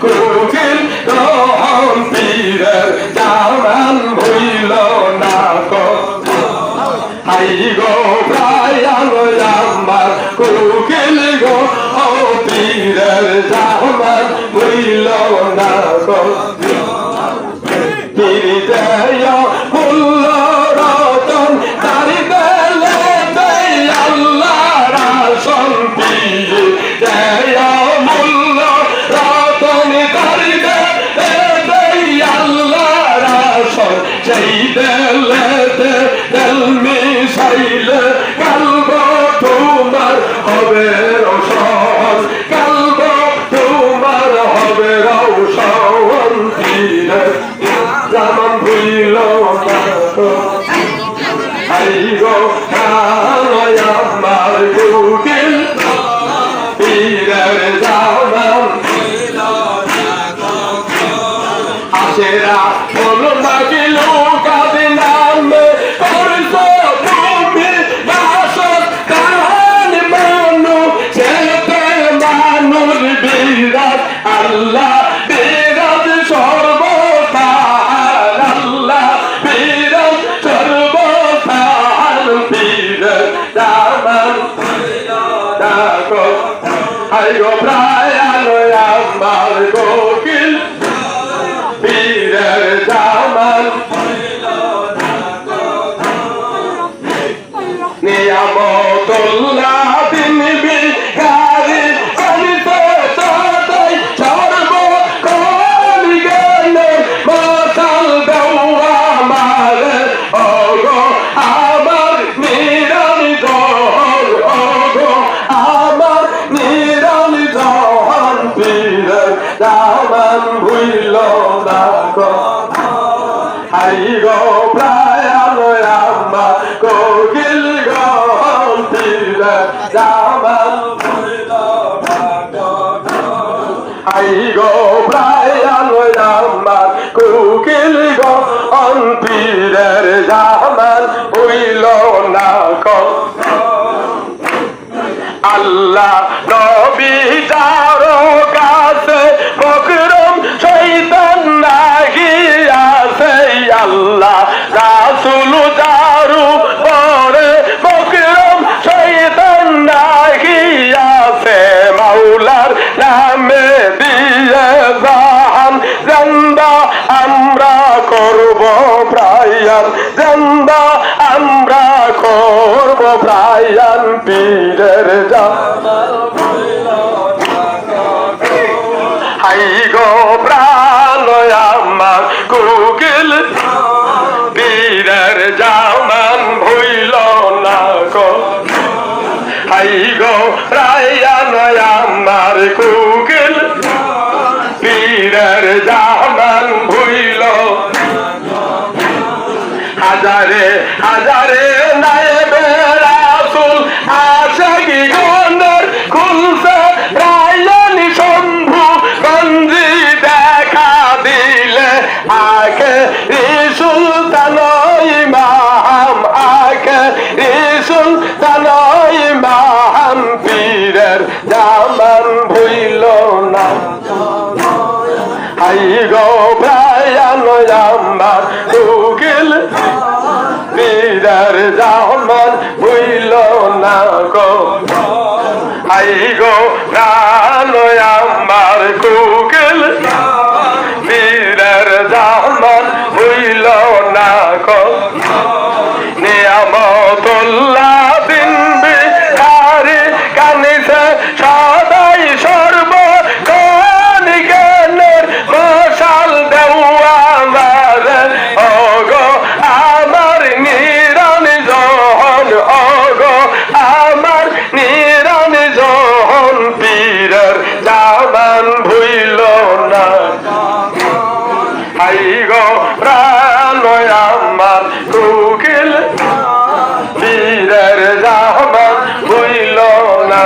কুকিল রহম না কো হাই গো প্রায় আলো আমার কুকিল গো, ও পীরের জামান ভুইল না কো রাসন সেই দেলেতে দেল মিশাইলে কালব তোমার হবে রসন কালব তোমার হবে রসন পীরের জামান ভুইল না আইগো কালয় আমার কুকিল আল্লাহ বিরাট সর্বতার আল্লাহ বিরাট সর্বতার বিরাট দামান আমার কোকিল হাই গো প্রায় আলো আম্মা কোকিল গো পীরের দামান হাই গো প্রায় আলো আম্মা কোকিল গো রাসুল যারু পরে বকরম শৈতান আছে? মাওলার নামে দিয়ে জাহান। জান্দা আমরা করব প্রায়ান। জান্দা আমরা করব প্রায়ান। পীরের জামাল। হাই গো প্রাণ আমার জামান ভুইল না গো। হাই গো প্রায়ান আমার কুকিল। পীরের জামান ভুইল। হাজারে হাজারে নাইবে রাসুল আশাকি গন্ডর? খুলছে রায়নি শম্ভু, গঞ্জি দেখা দিলে আকে জামান ভুইল না। হাই গো প্রায়ান আমার পীরের জামান ভুইল না গো। হাই গো প্রাণ আমার কুকিল জামান ভুইল না গো। হাই গো প্রাণ আমার কুকিল পীরের জামান ভুইল না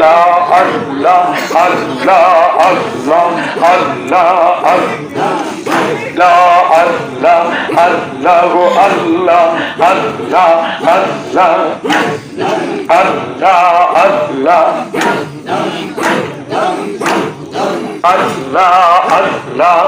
লা আল্লাহ আল্লাহ আল্লাহ আল্লাহ আল্লাহ। আল্লাহ আল্লাহ আল্লাহ আল্লাহ আল্লাহ। আল্লাহ আল্লাহ। আল্লাহ আল্লাহ।